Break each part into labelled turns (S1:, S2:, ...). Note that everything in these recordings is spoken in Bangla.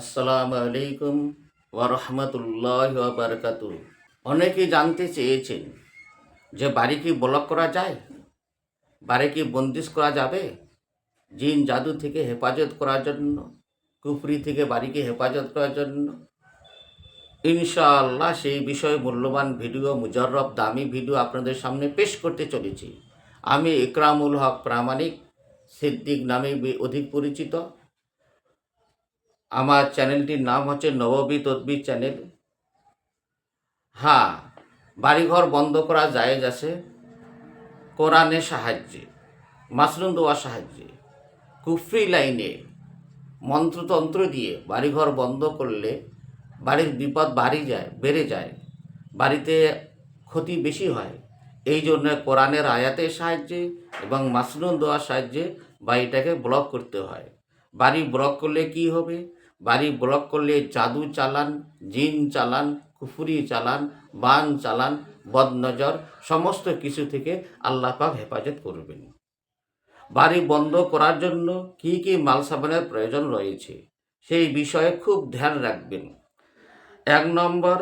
S1: আসসালামু আলাইকুম ওরহমতুল্লাহ বারকাতু অনেকে জানতে চেয়েছেন যে বাড়ি কি ব্লক করা যায়? বাড়ি কি বন্দিশ করা যাবে? জিন জাদু থেকে হেফাজত করার জন্য, কুফরি থেকে বাড়িকে হেফাজত করার জন্য। ইনশাআল্লাহ সেই বিষয়ে মূল্যবান ভিডিও মুজররব দামি ভিডিও আপনাদের সামনে পেশ করতে চলেছি। আমি ইকরামুল হক প্রামাণিক, সিদ্দিক নামে অধিক পরিচিত। আমার চ্যানেলটির নাম হচ্ছে নববী তদ্বির চ্যানেল। হ্যাঁ বাড়িঘর বন্ধ করা জায়েজ আছে। কোরআনের সাহায্যে মাসরুম দোয়ার সাহায্যে, কুফরি লাইনে মন্ত্রতন্ত্র দিয়ে বাড়িঘর বন্ধ করলে বাড়ির বিপদ বাড়ি যায়, বেড়ে যায়, বাড়িতে ক্ষতি বেশি হয়। এই জন্য কোরআনের আয়াতের সাহায্যে এবং মাসরুম দোয়ার সাহায্যে বাড়িটাকে ব্লক করতে হয়। বাড়ি ব্লক করলে কি হবে? বাড়ি ব্লক করলে জাদু চালান, জিন চালান, কুফুরি চালান, বান চালান, বদনজর, সমস্ত কিছু থেকে আল্লাহ পাক হেফাজত করবেন। বাড়ি বন্ধ করার জন্য কি কি মাল সাবানের প্রয়োজন রয়েছে, সেই বিষয়ে খুব ধ্যান রাখবেন। এক নম্বর,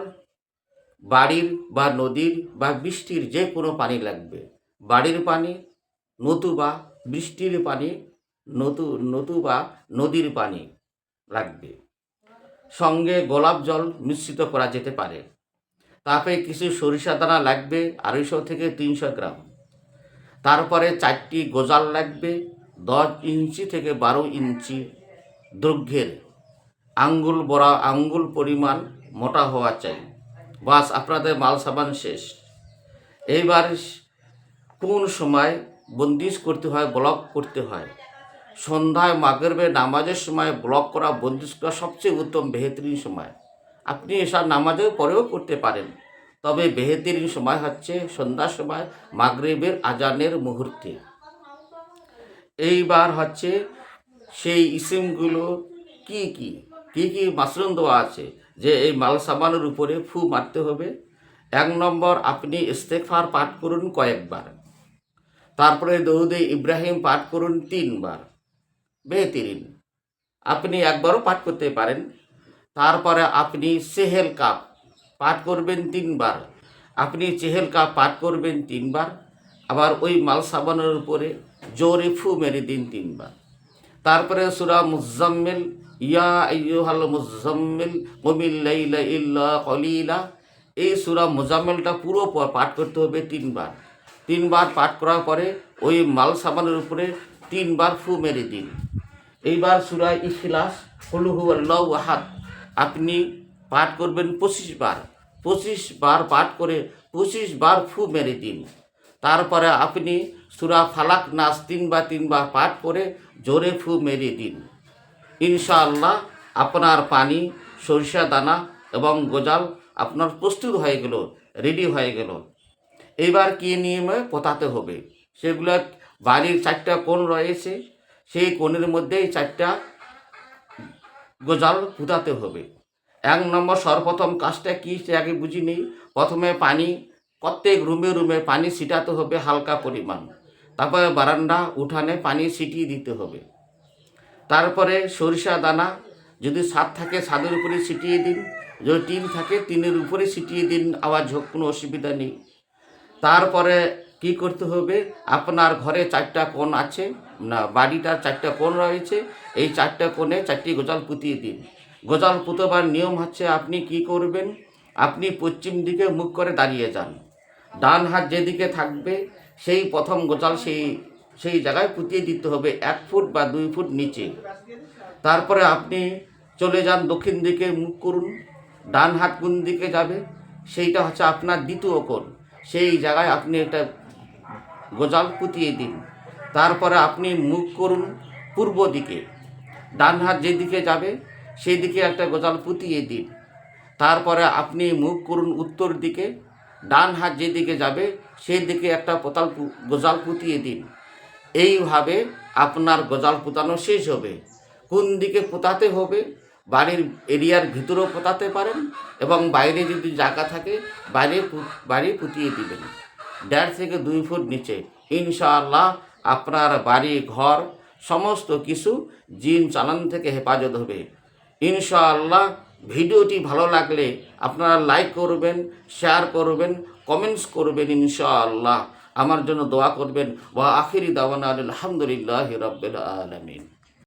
S1: বাড়ির বা নদীর বা বৃষ্টির যে কোনো পানি লাগবে। বাড়ির পানি, নতুবা বৃষ্টির পানি, নতু, নতুবা নদীর পানি। লাগবে। সঙ্গে গোলাপ জল মিশ্রিত করা যেতে পারে। তারপরে কিছু সরিষা দানা লাগবে আড়াইশো থেকে তিনশো গ্রাম। তারপরে চারটি গোজাল লাগবে দশ ইঞ্চি থেকে বারো ইঞ্চি দৈর্ঘ্যের। আঙ্গুল বড়া, আঙ্গুল পরিমাণ মোটা হওয়া চাই। বাস, আপনাদের মাল সাবান শেষ। এইবার কোন সময় বন্দিশ করতে হয়, ব্লক করতে হয়? সন্ধ্যায় মাগরবে নামাজের সময় ব্লক করা বন্দিশ করা সবচেয়ে উত্তম বেহেতরিন সময়। আপনি এসব নামাজের পরেও করতে পারেন। তবে বেহতরিন সময় হচ্ছে সন্ধ্যার সময় মাগরেবের আজানের মুহূর্তে। এইবার হচ্ছে সেই ইসিমগুলো কি কি? কি কি মাশরুম দেওয়া আছে যে এই মাল সাবানের উপরে ফু মারতে হবে? এক নম্বর, আপনি ইস্তেকফার পাঠ করুন কয়েকবার। তারপরে দৌদে ইব্রাহিম পাঠ করুন তিনবার। বেহতিরিন। আপনি একবারও পাঠ করতে পারেন। তারপরে আপনি সেহেল কাপ পাঠ করবেন তিনবার। আপনি চেহেল কাপ পাঠ করবেন তিনবার। আবার ওই মাল সাবানের উপরে জোরে ফু মেরে দিন তিনবার। তারপরে সুরা মুজাম্মিল, ইয়া আইয়ুহাল মুজাম্মিল মুমিল লাইলা ইল্লা কলিলা। এই সুরা মুজাম্মিলটা পুরো পাঠ করতে হবে তিনবার। তিনবার পাঠ করার পরে ওই মাল সাবানের উপরে তিনবার ফু মেরে দিন। এইবার সুরা ইখলাস হলুহু আল্লাহ আপনি পাঠ করবেন পঁচিশ বার। পঁচিশ বার পাঠ করে পঁচিশ বার ফু মেরে দিন। তারপরে আপনি সুরা ফালাক নাচ তিনবার তিনবার পাঠ করে জোরে ফু মেরে দিন। ইনশাআল্লাহ আপনার পানি, সরিষা দানা এবং গোজাল আপনার প্রস্তুত হয়ে গেল রেডি হয়ে গেল। এবার কি নিয়মে পোতাতে হবে? সেগুলো বাড়ির চারটা কোণ রয়েছে। সেই কোণের মধ্যেই চারটা গোজাল পুঁতাতে হবে। এক নম্বর সর্বপ্রথম কাজটা কী সে আগে বুঝি নেই। প্রথমে পানি, প্রত্যেক রুমে রুমে পানি ছিটাতে হবে হালকা পরিমাণ। তারপরে বারান্দা, উঠানে পানি ছিটিয়ে দিতে হবে। তারপরে সরিষা দানা, যদি ছাদ থাকে ছাদের উপরে ছিটিয়ে দিন। যদি টিন থাকে টিনের উপরে ছিটিয়ে দিন, আবার ঝোঁক কোনো অসুবিধা নেই। তারপরে কি করতে হবে? আপনার ঘরে চারটা কোণ আছে, না বাড়িটার চারটা কোণ রয়েছে, এই চারটা কোণে চারটি গোজাল পুঁতিয়ে দিন। গোজাল পুতবার নিয়ম হচ্ছে আপনি কি করবেন? আপনি পশ্চিম দিকে মুখ করে দাঁড়িয়ে যান। ডান হাত যেদিকে থাকবে, সেই প্রথম গোজাল সেই সেই জায়গায় পুঁতিয়ে দিতে হবে, এক ফুট বা দুই ফুট নিচে। তারপরে আপনি চলে যান দক্ষিণ দিকে মুখ করুন, ডান হাত কোন দিকে যাবে, সেইটা হচ্ছে আপনার দ্বিতীয় কোণ। সেই জায়গায় আপনি একটা গোজাল পুঁতিয়ে দিন। তারপরে আপনি মুখ করুন পূর্ব দিকে। ডান হাত যেদিকে যাবে, সেই দিকে একটা গোজাল পুঁতিয়ে দিন। তারপরে আপনি মুখ করুন উত্তর দিকে। ডান হাত যেদিকে যাবে, সেই দিকে একটা পোতাল গোজাল পুঁতিয়ে দিন। এইভাবে আপনার গজাল পোতানো শেষ হবে। কোন দিকে পোতাতে হবে, বাড়ির এরিয়ার ভিতরেও পোতাতে পারেন এবং বাইরে যদি জায়গা থাকে, বাইরে বাড়ি পুঁতিয়ে দিবেন। দেড় থেকে দুই ফুট নিচে। ইনশাআল্লাহ আপনার বাড়ি, ঘর, সমস্ত কিছু জিন চালান থেকে হেফাজত হবে। ইনশাআল্লাহ ভিডিওটি ভালো লাগলে আপনারা লাইক করবেন, শেয়ার করবেন, কমেন্টস করবেন ইনশাআল্লাহ। আমার জন্য দোয়া করবেন। ওয়া আখিরি দাওয়ান আলহামদুলিল্লাহ রব্বিল আলামিন।